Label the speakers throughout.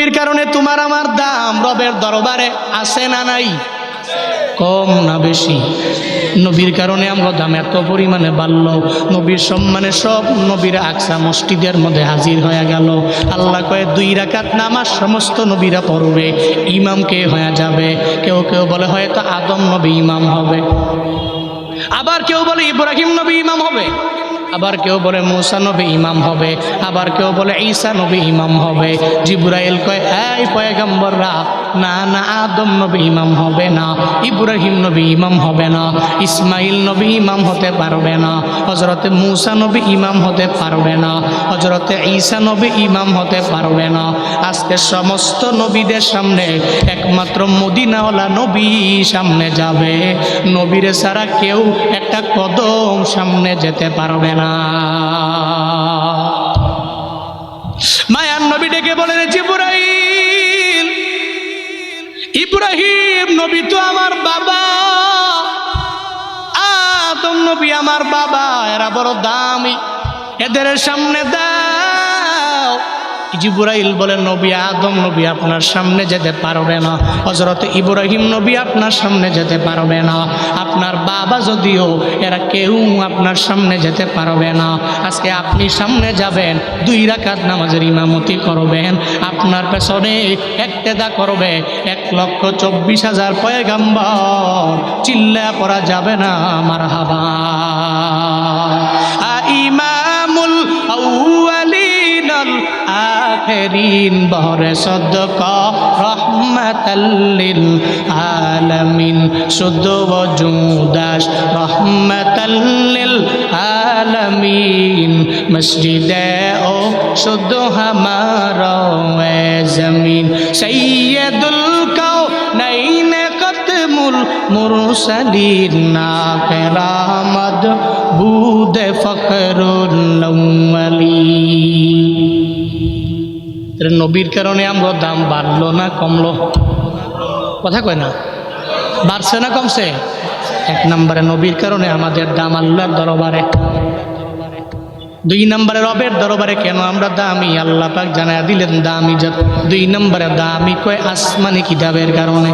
Speaker 1: এর কারণে তোমার আমার দাম রবের দরবারে আছে না নাই? কম না বেশি? নবীর কারণে আমরা দাম এত পরিমাণে বাড়ল। নবীর সম্মানে সব নবীর আকসা মসজিদের মধ্যে হাজির হয়ে গেল। আল্লাহ কয়ে, দুই রাকাত নামাজ সমস্ত নবীরা পড়বে। ইমাম কে হয়ে যাবে? কেউ কেউ বলে হয়তো আদম নবী ইমাম হবে। আবার কেউ বলে, ইব্রাহিম নবী ইমাম হবে। আবার কেউ বলে মুসা নবী ইমাম হবে, আবার কেউ বলে ঈসা নবী ইমাম হবে। জিব্রাইল কয়, এই পয়গম্বররা, না না, আদম নবী ইমাম হবে না, ইব্রাহিম নবী ইমাম হবে না, ইসমাইল নবী ইমাম হতে পারবে না হজরতে মুসা নবী ইমাম হতে পারবে না হজরতে ঈসা নবী ইমাম হতে পারবে না। আজকে সমস্ত নবীদের সামনে একমাত্র মদিনাওয়ালা নবী সামনে যাবে। নবীরে ছাড়া কেউ একটা কদম সামনে যেতে পারবে না। মায়ার নবী ডেকে বলেন জিবরাইল, ইব্রাহিম নবী তো আমার বাবা। আদম নবী আমার বাবা, এরা বড় দামি। এদের সামনে দাও জিবুরাইল বলে, নবী আদম, নবী আপনার সামনে যেতে পারবে না। হজরত ইব্রাহিম, নবী আপনার সামনে যেতে পারবে না। আপনার বাবা যদিও, এরা কেউ আপনার সামনে যেতে পারবে না। আজকে আপনি সামনে যাবেন, দুই রাকাত নামাজের ইমামতি করবেন। আপনার পেছনে একটেদা করবে, এক লক্ষ চব্বিশ হাজার পয়গাম্বর। চিল্লা করা যাবে না আমার হাবা الآخرين بهر صدقة رحمة للعالمين. شد وجوداش رحمة للعالمين. مسجد أو شد زمين سيد سید الكونین قتم المرسلين آخر آمد بود فقر اللون নবীর কারণে আমরা দাম বাড়লো না কমলো? কথা কয় না? বাড়ছে না কমছে? এক নম্বরে নবীর কারণে আমাদের দাম আল্লাহর দরবারে। দুই নম্বরে রবের দরবারে কেন আমরা দামি? আল্লাহ পাক জানায় দিলেন দামি যত দুই নম্বরে দামি কয় আসমানি কিতাবের কারণে।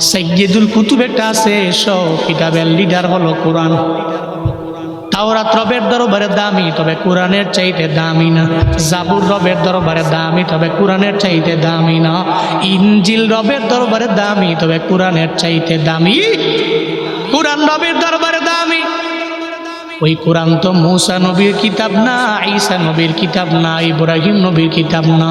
Speaker 1: সৈয়দুল কুতুব একটা আছে, সব কিতাবের লিডার হলো কোরআন। তাওরাত রবের দরবারে দামি, তবে কোরআনের চাইতে দামি না। জাবুর রবের দরবারে দামি, তবে কোরআনের চাইতে দামি না। ইঞ্জিল রবের দরবারে দামি, তবে কোরআনের চাইতে দামি। কোরআন রবের দরবারে দামি। ওই কোরআন তো মৌসা নবীর কিতাব না, ঈসা নবীর কিতাব না, ইব্রাহিম নবীর কিতাব না।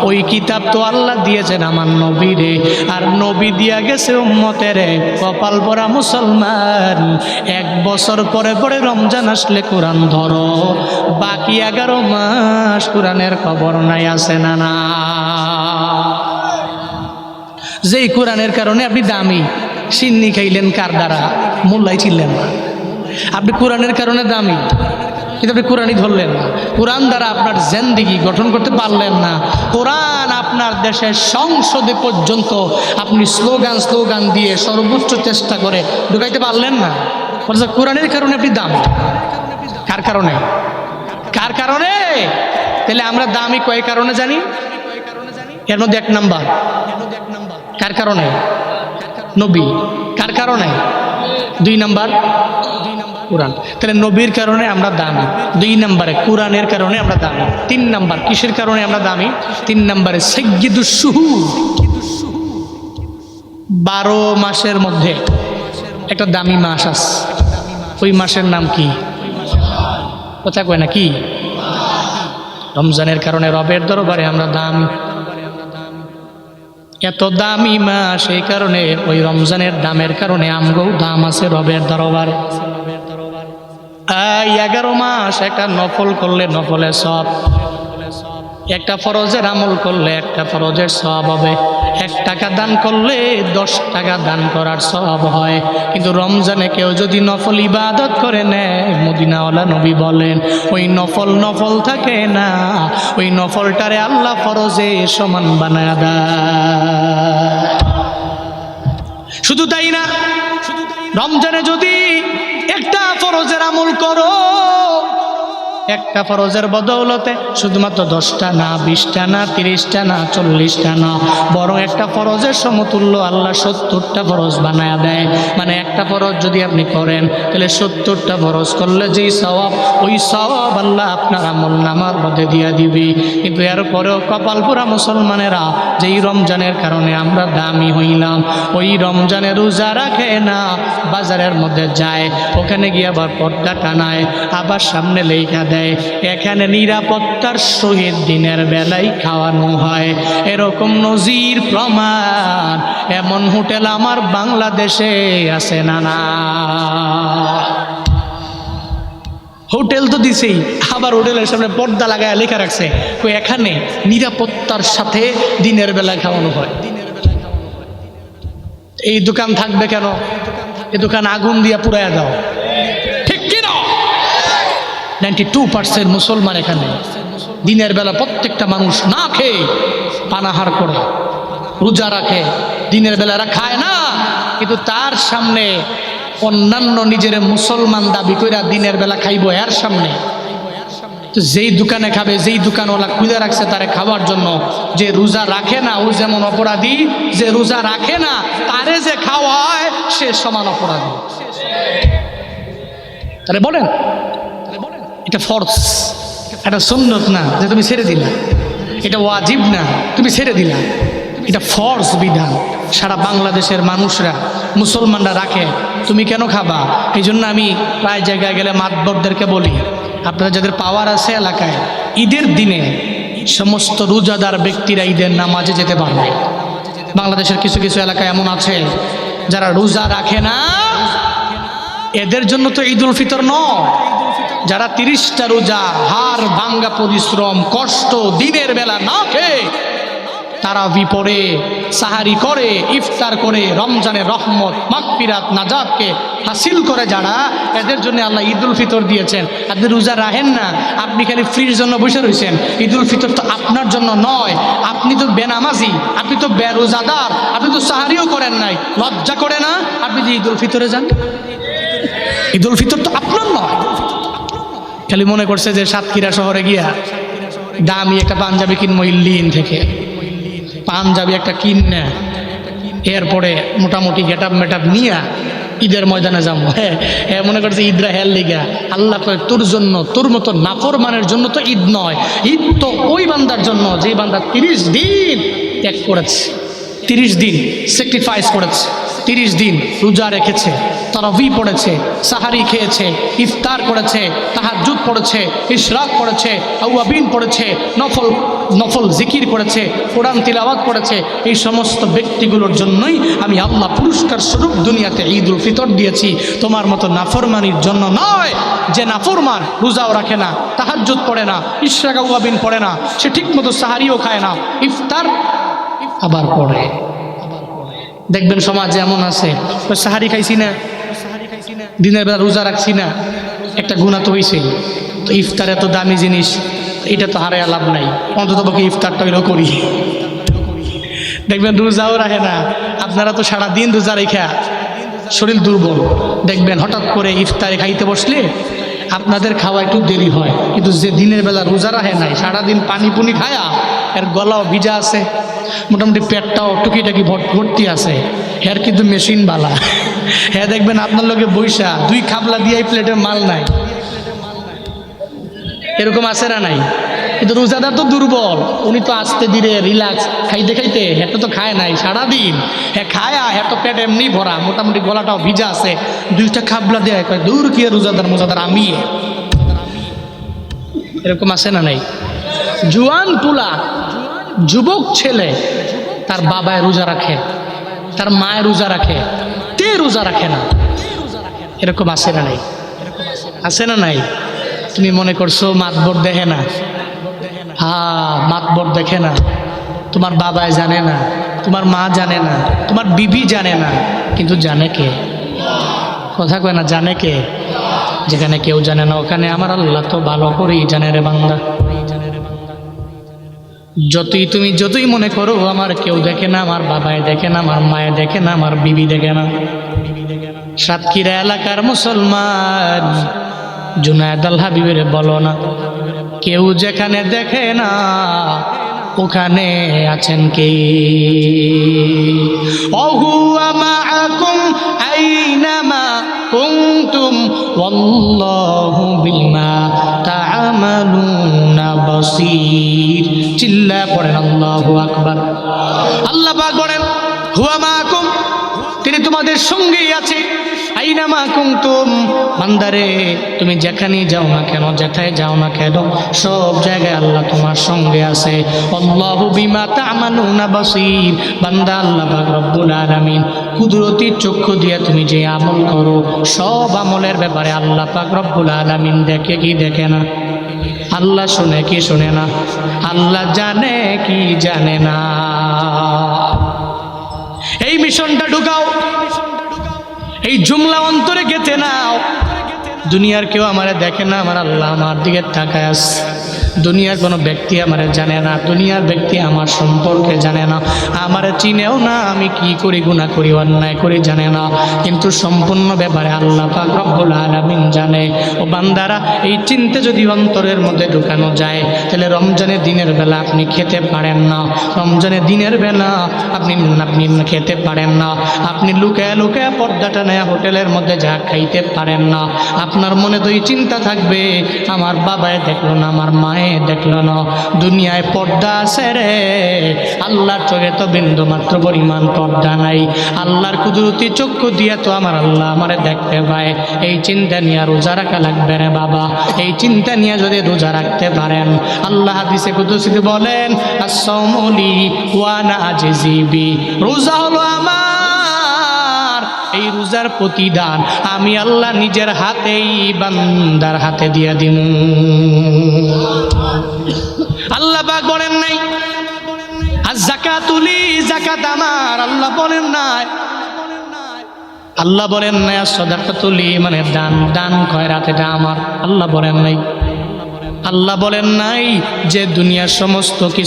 Speaker 1: ওই কিতাব তো আল্লাহ দিয়েছেন আমার নবীরে। আর নবী দিয়া গেছে উম্মতের, কপাল পরা মুসলমান। এক বছর পরে পরে রমজান আসলে কোরআন ধরো। বাকি এগারো মাস কোরআনের খবর নাই, আছে না না। যেই কোরআনের কারণে আপনি দামি, সিন্নি খাইলেন কার দ্বারা? মোল্লাই ছিলেন না। আপনি কোরআনের কারণে দামি। কিন্তু আপনি কোরআনই ধরলেন না। কোরআন দ্বারা আপনার জেন্দিগি গঠন করতে পারলেন না। কোরআন আপনার দেশের সংসদে পর্যন্ত আপনি স্লোগান স্লোগান দিয়ে সর্বোচ্চ চেষ্টা করে ঢুকাইতে পারলেন না। অর্থাৎ কোরআনের কারণে আপনি দামি। কার কারণে? কার কারণে? তাহলে আমরা দামি কয় কারণে জানি? এর মধ্যে এক নাম্বার। কার কারণে? নবী। কার কারণে? দুই নাম্বার। কোরআন। তাহলে নবীর কারণে আমরা দামি। দুই নম্বরে কোরআনের কারণে আমরা দামি। তিন নাম্বার কিসের কারণে আমরা দামি? তিন নম্বরে সৈয়দুসুহু বারো মাসের মধ্যে একটা দামি মাস আস। ওই মাসের নাম কি? কথা কয় না কি? রমজানের কারণে রবের দরবারে আমরা দামি। এত দামি মাস এই কারণে ওই রমজানের দামের কারণে আমগৌ দাম আছে রবের দরবারে। এগারো মাস একটা নফল করলে নফলে সব। একটা ফরজের আমল করলে একটা ফরজের সব হবে। এক টাকা দান করলে দশ টাকা দান করার সব হয়। কিন্তু রমজানে কেউ যদি নফল ইবাদত করে নেয়, মদিনাওয়ালা নবী বলেন, ওই নফল নফল থাকে না, ওই নফলটারে আল্লাহ ফরজে সমান বানায় দেয় শুধু তাই না, রমজানে যদি একটা ফরজের আমল করো একটা ফরজের বদৌলতে শুধুমাত্র দশটা না, বিশটা না, তিরিশটা না, চল্লিশটা না, বরং একটা ফরজের সমতুল্য আল্লাহ সত্তরটা ফরজ বানায় দেয়। মানে একটা ফরজ যদি আপনি করেন, তাহলে সত্তরটা ফরজ করলে যেই সওয়াব, ওই সওয়াব আল্লাহ আপনার আমল নামার মধ্যে দিয়া দিবি। কিন্তু এরপরেও কপালপুরা মুসলমানেরা যেই রমজানের কারণে আমরা দামি হইলাম, ওই রমজানে রোজা রাখে না, বাজারের মধ্যে যায়, ওখানে গিয়ে আবার পর্দা টানায়, আবার সামনে লেখা দেয়। এখানে নিরাপত্তার সহিত দিনের বেলায় খাওয়ানো হয়। এরকম নজির প্রমাণ, এমন হোটেল আমার বাংলাদেশে আছে না না। হোটেল তো দিছেই, আবার হোটেলের সামনে পর্দা লাগায় লেখা রাখছে। এখানে নিরাপত্তার সাথে দিনের বেলা খাওয়ানো হয়। এই দোকান থাকবে কেন? এই দোকান আগুন দিয়ে পুরাইয়া দাও। নাইনটি টু পার্সেন্ট মুসলমান এখানে। দিনের বেলা প্রত্যেকটা মানুষ না খেয়ে পানাহার করে, রোজা রাখে, দিনের বেলা এরা খায় না। কিন্তু তার সামনে অন্যান্য নিজের মুসলমান দাবি কইরা দিনের বেলা খাইব এর সামনে। তো যেই দোকানে খাবে, যেই দোকানওয়ালা খুলে রাখছে তারে খাওয়ার জন্য, যে রোজা রাখে না, ও যেমন অপরাধী, যে রোজা রাখে না, তারে যে খাওয়ায়, সে সমান অপরাধী। তাহলে বলেন এটা ফরজ। এটা সুন্নত না যে তুমি ছেড়ে দিলা। এটা ওয়াজিব না, তুমি ছেড়ে দিলা। এটা ফরজ বিধান। সারা বাংলাদেশের মানুষরা, মুসলমানরা রাখে, তুমি কেন খাবা? এই জন্য আমি প্রায় জায়গায় গেলে মাতবরদেরকে বলি, আপনারা যাদের পাওয়ার আছে এলাকায়, ঈদের দিনে সমস্ত রোজাদার ব্যক্তিরা ঈদের নামাজে যেতে পারবে। বাংলাদেশের কিছু কিছু এলাকায় এমন আছে, যারা রোজা রাখে না এদের জন্য তো ঈদ উল ফিতর নয় যারা তিরিশটা রোজা, হার, ভাঙ্গা পরিশ্রম, কষ্ট, দিনের বেলা না খেয়ে তারা পড়ে, সাহারি করে, ইফতার করে, রমজানের রহমত, মাগফিরাত, নাজাবকে হাসিল করে যারা, এদের জন্য আল্লাহ ঈদ উল ফিতর দিয়েছেন। আপনি রোজা রাহেন না, আপনি খালি ফ্রির জন্য বসে রয়েছেন। ঈদ উল ফিতর তো আপনার জন্য নয়, আপনি তো বেনামাজি, আপনি তো বেরোজাদার, আপনি তো সাহারিও করেন নাই। লজ্জা করে না আপনি যে ঈদ উল ফিতরে যান? ঈদ উল ফিতর তো আপনার নয়। খালি মনে করছে যে সাতক্ষীরা শহরে গিয়া দামি একটা পাঞ্জাবি কিনবো ইল্লিন থেকে। পাঞ্জাবি একটা কিনে, এরপরে মোটামুটি গেট আপ মেট আপ নিয়া ঈদের ময়দানে যাব। হ্যাঁ হ্যাঁ মনে করছে ঈদরা হেল লিগা। আল্লাহ কয়, তোর জন্য, তোর মতো নাফর মানের জন্য তো ঈদ নয়। ঈদ তো ওই বান্দার জন্য যে বান্দা তিরিশ দিন ত্যাগ করেছে, তিরিশ দিন স্যাক্রিফাইস করেছে। তিরিশ দিন রোজা রেখেছে, তারাবি পড়েছে, সাহারি খেয়েছে, ইফতার করেছে তাহার তাহাজুদ পড়েছে, ইশরাক পড়েছে, আউয়াবিন পড়েছে, নফল নফল জিকির করেছে, কোরআন তিলাওয়াত করেছে। এই সমস্ত ব্যক্তিগুলোর জন্যই আমি আল্লাহ পুরস্কার স্বরূপ দুনিয়াতে ঈদ উল ফিতর দিয়েছি। তোমার মতো নাফরমানির জন্য নয় যে নাফরমান রোজাও রাখে না তাহার তাহাজুদ পড়ে না, ইশরাক, আউয়াবিন পড়ে না, সে ঠিকমতো সাহারিও খায় না, ইফতার আবার পড়ে। দেখবেন সমাজ এমন আছে, সাহারি খাইছি না, দিনের বেলা রোজা রাখছি না, একটা গুণা তো হয়েছে তো ইফতার এত দামি জিনিস, এটা তো হারে লাভ নাই। অন্তত পক্ষে ইফতারটা এরকম করি। দেখবেন রোজাও রাখে না। আপনারা তো সারা দিন রোজা রেখা শরীর দুর্বল। দেখবেন হঠাৎ করে ইফতারে খাইতে বসলে আপনাদের খাওয়া একটু দেরি হয়। কিন্তু যে দিনের বেলা রোজা রাখে নাই, সারাদিন পানি পুনি খায়া এর গলাও ভিজা আছে, মোটামুটি পেটটাও টুকিটাকি ভর্তি আছে। এর কিন্তু মেশিন বালা। হ্যাঁ দেখবেন আপনার লগে বৈশা দুই খাবলা দিয়ে এই প্লেটের মাল নাই। এরকম আছে না নাই? কিন্তু রোজাদার তো দুর্বল। উনি তো আস্তে ধীরে রিল্যাক্স খাইতে খাইতে হ্যাঁ তো খায় নাই সারাদিন। হ্যাঁ খায়া হ্যাঁ তো পেট এমনি ভরা, মোটামুটি গলাটাও ভিজা আছে। দুইটা খাবলা দেয় দূর কি রোজাদার মোজাদার আমি এরকম আছে না নাই? জুয়ান তুলা, যুবক ছেলে, তার বাবায় রোজা রাখে, তার মায়ের রোজা রাখে তে রোজা রাখে না? এরকম আছে না নাই? আছে না নাই? তুমি মনে করছ মাতবর দেখে না? হ্যাঁ মাতবর দেখে না। তোমার বাবায় জানে না, তোমার মা জানে না, তোমার বিবি জানে না, কিন্তু জানে কে? কথা কয় না, জানে কে? যেখানে কেউ জানে না, ওখানে আমার আল্লাহ তো ভালো করেই জানে রে বান্দা। যতই তুমি যতই মনে করো, আমার কেউ দেখে না, আমার বাবায় দেখে না, আমার মায়ে দেখে না, আমার বিবি দেখে না। সাতক্ষীরা এলাকার মুসলমান, জুনায়দ আল হাবিবের বলো না। কেউ যেখানে দেখে না, ওখানে আছেন কে? অহুয়া মাআকুম আইনামা কুনতুম, ওয়াল্লাহু বিমা চিল্লা পড়েন, আল্লাহু আকবার। আল্লাহ পাক বলেন, হুয়া মাআকুম তিনি তোমাদের সঙ্গেই আছে। আইনামা কুমতুম, বান্দারে, তুমি যেখানেই যাও না কেন, যেথায় যাও না কেন, সব জায়গায় আল্লাহ তোমার সঙ্গে আছে। আল্লাহু বিমা তা'মালুনা বাসীর। বান্দা আল্লাহ রব্বুল আলামিন কুদরতি চক্ষু দিয়ে তুমি যে আমল করো, সব আমলের ব্যাপারে আল্লাহ পাক রব্বুল আলামিন দেখে কি দেখে না? আল্লাহ শুনে কি শুনে না? আল্লাহ জানে কি জানে না? এই মিশনটা ঢুকাও। এই জুমলা অন্তরে গেতে নাও। দুনিয়ার কেউ আমার দেখে না, আমার আল্লাহ আমার দিকে তাকায় আছে। দুনিয়ার কোনো ব্যক্তি আমার জানে না, দুনিয়ার ব্যক্তি আমার সম্পর্কে জানে না। আমার চিনেও না, আমি কি করি গুণা করি, অন্যায় করি জানে না। কিন্তু সম্পূর্ণ ব্যাপারে আল্লাহ পাক রব্বুল আলামিন জানে। ও বান্দারা, এই চিন্তা যদি অন্তরের মধ্যে ঢুকানো যায়, তাহলে রমজানের দিনের বেলা আপনি খেতে পারেন না। রমজানের দিনের বেলা আপনি আপনি খেতে পারেন না। আপনি লুকায় লুকায় পর্দাটা নেয়া হোটেলের মধ্যে যা খাইতে পারেন না। আপনার মনে তো এই চিন্তা থাকবে, আমার বাবায় দেখল না, আমার মায়ে দেখল না। দুনিয়ায় পর্দা আছে রে। আল্লাহর চোখে তো বিন্দু মাত্র পরিমাণ পর্দা নাই। আল্লাহর কুদরতি চক্ষু দিয়ে তো আমার আল্লাহ আমারে দেখতে পায়। এই চিন্তা নিয়ে রোজা রাখা লাগবে রে বাবা। এই চিন্তা নিয়ে যদি রোজা রাখতে পারেন, আল্লাহ হাদিসে কুদরতিতে বলেন আসসামলি ওয়ানা আজিবি রোজা হলো আমার রোজার প্রতিদান আমি আল্লাহ নিজের হাতেই বান্দার হাতে দিয়ে দিন আল্লাহ পাক বলেন নাই আর জাকাতুলি জাকাত আমার। আল্লাহ বলেন নাই, আল্লাহ বলেন নাই আর সদাকাতুলি মানে দান দান খয়রাত এটা আমার। আল্লাহ বলেন নাই, আল্লাহ বলেন নাই যে দুনিয়ার সমস্ত কিছু